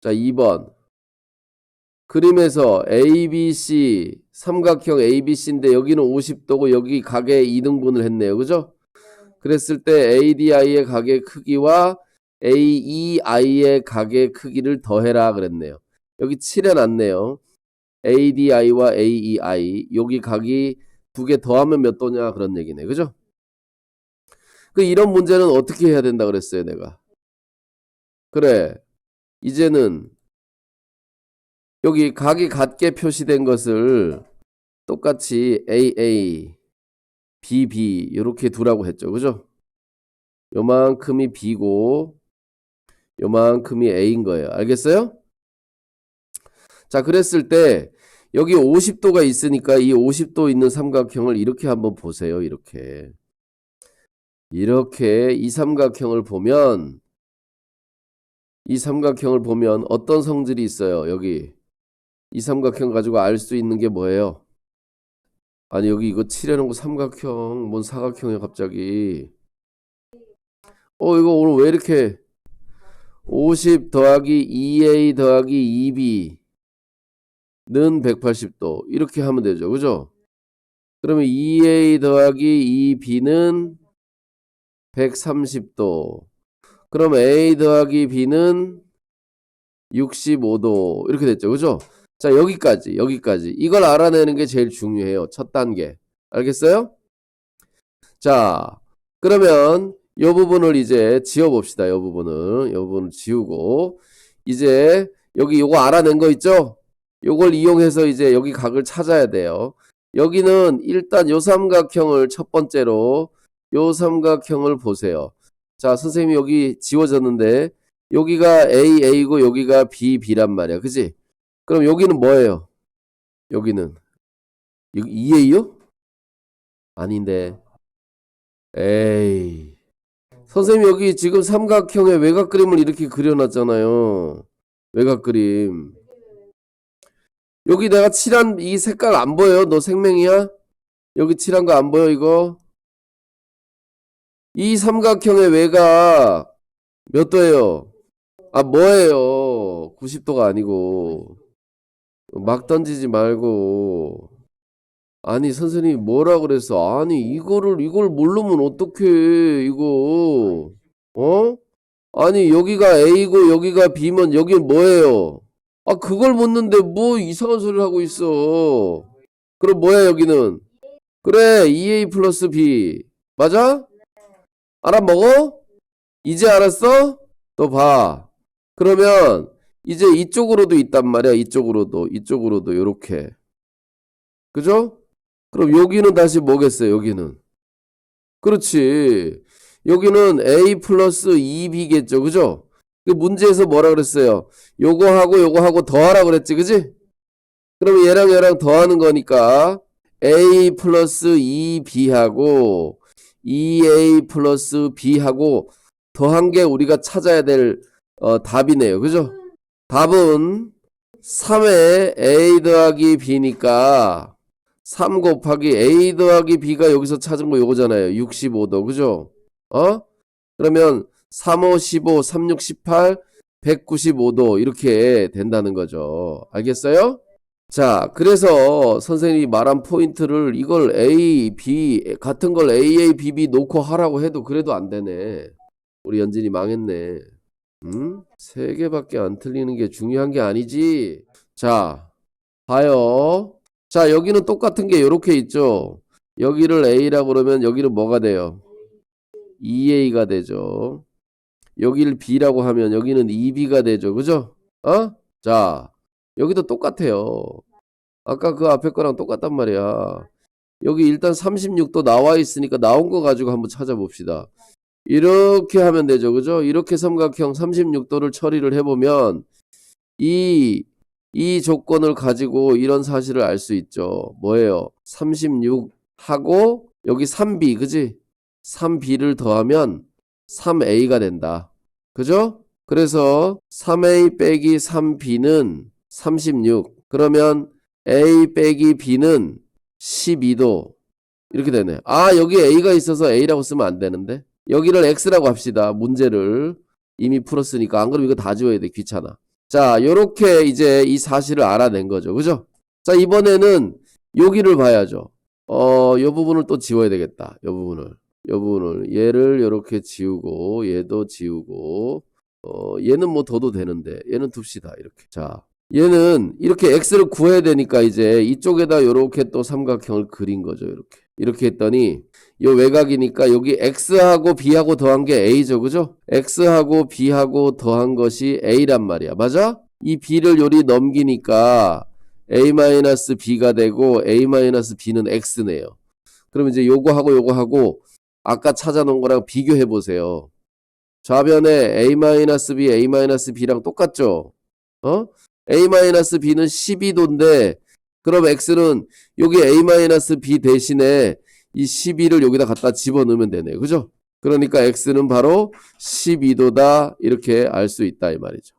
자, 2번. 그림에서 ABC, 삼각형 ABC인데 여기는 50도고 여기 가게 2등분을 했네요. 그죠? 그랬을 때 ADI의 가게 크기와 AEI의 가게 크기를 더해라 그랬네요. 여기 칠해놨네요. ADI와 AEI 여기 각이 두 개 더하면 몇 도냐 그런 얘기네. 그죠? 그 이런 문제는 어떻게 해야 된다 그랬어요, 내가. 그래. 이제는 여기 각이 같게 표시된 것을 똑같이 AA, BB 이렇게 두라고 했죠. 그죠? 요만큼이 B고 요만큼이 A인 거예요. 알겠어요? 자, 그랬을 때 여기 50도가 있으니까 이 50도 있는 삼각형을 이렇게 한번 보세요. 이렇게. 이렇게 이 삼각형을 보면 이 삼각형을 보면 어떤 성질이 있어요? 여기 이 삼각형 가지고 알 수 있는 게 뭐예요? 아니 여기 이거 칠해놓은 거 삼각형 뭔 사각형이야 갑자기 어 이거 오늘 왜 이렇게 50 더하기 2a 더하기 2b는 180도 이렇게 하면 되죠 그죠? 그러면 2a 더하기 2b는 130도 그럼 a 더하기 b는 65도 이렇게 됐죠 그죠? 자, 여기까지, 여기까지. 이걸 알아내는 게 제일 중요해요. 첫 단계. 알겠어요? 자, 그러면 이 부분을 이제 지워봅시다. 이 부분을. 이 부분을 지우고. 이제 여기 요거 알아낸 거 있죠? 요걸 이용해서 이제 여기 각을 찾아야 돼요. 여기는 일단 요 삼각형을 첫 번째로 요 삼각형을 보세요. 자, 선생님이 여기 지워졌는데 여기가 A, A고 여기가 B, B란 말이야. 그지? 그럼 여기는 뭐예요? 여기는 여기 2A요? 아닌데 에이 선생님 여기 지금 삼각형의 외곽 그림을 이렇게 그려놨잖아요 외곽 그림 여기 내가 칠한 이 색깔 안 보여? 너 생명이야? 여기 칠한 거 안 보여 이거? 이 삼각형의 외곽 몇 도예요? 아 뭐예요 90도가 아니고 막 던지지 말고. 아니, 선생님이 뭐라 그랬어? 아니, 이거를, 이걸 모르면 어떡해, 이거. 어? 아니, 여기가 A고 여기가 B면 여긴 뭐예요? 아, 그걸 묻는데 뭐 이상한 소리를 하고 있어. 그럼 뭐야, 여기는? 그래, 2A 플러스 B. 맞아? 알아먹어? 이제 알았어? 또 봐. 그러면, 이제 이쪽으로도 있단 말이야. 이쪽으로도. 이쪽으로도 요렇게. 그죠? 그럼 여기는 다시 뭐겠어요? 여기는. 그렇지. 여기는 A 플러스 2B겠죠. 그죠? 그 문제에서 뭐라 그랬어요? 요거 하고 요거 하고 더하라 그랬지. 그지? 그럼 얘랑 얘랑 더하는 거니까 A 플러스 2B하고 2A 플러스 B하고 더한 게 우리가 찾아야 될 어, 답이네요. 그죠? 답은 3에 a 더하기 b니까 3 곱하기 a 더하기 b가 여기서 찾은 거 요거잖아요. 65도. 그죠? 어? 그러면 3, 5, 15, 3, 6, 18, 195도 이렇게 된다는 거죠. 알겠어요? 자, 그래서 선생님이 말한 포인트를 이걸 A, B 같은 걸 A, A, B, B 놓고 하라고 해도 그래도 안 되네. 우리 연진이 망했네. 음? 세 개밖에 안 틀리는 게 중요한 게 아니지. 자, 봐요. 자, 여기는 똑같은 게 이렇게 있죠. 여기를 A라고 그러면 여기는 뭐가 돼요? 2A가 되죠. 여기를 B라고 하면 여기는 2B가 되죠. 그죠? 어? 자, 여기도 똑같아요. 아까 그 앞에 거랑 똑같단 말이야. 여기 일단 36도 나와 있으니까 나온 거 가지고 한번 찾아봅시다. 이렇게 하면 되죠. 그죠? 이렇게 삼각형 36도를 처리를 해보면 이, 이 조건을 가지고 이런 사실을 알 수 있죠. 뭐예요? 36하고 여기 3b, 그지? 3b를 더하면 3a가 된다. 그죠? 그래서 3a 빼기 3b는 36. 그러면 a 빼기 b는 12도. 이렇게 되네. 아, 여기 a가 있어서 a라고 쓰면 안 되는데. 여기를 x라고 합시다. 문제를 이미 풀었으니까 안 그러면 이거 다 지워야 돼. 귀찮아. 자, 요렇게 이제 이 사실을 알아낸 거죠. 그죠? 자, 이번에는 여기를 봐야죠. 어, 요 부분을 또 지워야 되겠다. 요 부분을. 요 부분을. 얘를 요렇게 지우고, 얘도 지우고, 어, 얘는 뭐 둬도 되는데, 얘는 둡시다. 이렇게. 자, 얘는 이렇게 x를 구해야 되니까 이제 이쪽에다 요렇게 또 삼각형을 그린 거죠. 이렇게. 이렇게 했더니, 요 외곽이니까 여기 x하고 b하고 더한 게 a죠. 그죠? x하고 b하고 더한 것이 a란 말이야. 맞아? 이 b를 요리 넘기니까 a-b가 되고 a-b는 x네요. 그럼 이제 요거하고 요거하고 아까 찾아놓은 거랑 비교해 보세요. 좌변에 a-b, a-b랑 똑같죠? 어? A-b는 12도인데 그럼 x는 여기 a-b 대신에 이 12를 여기다 갖다 집어넣으면 되네요. 그죠? 그러니까 x는 바로 12도다 이렇게 알 수 있다 이 말이죠.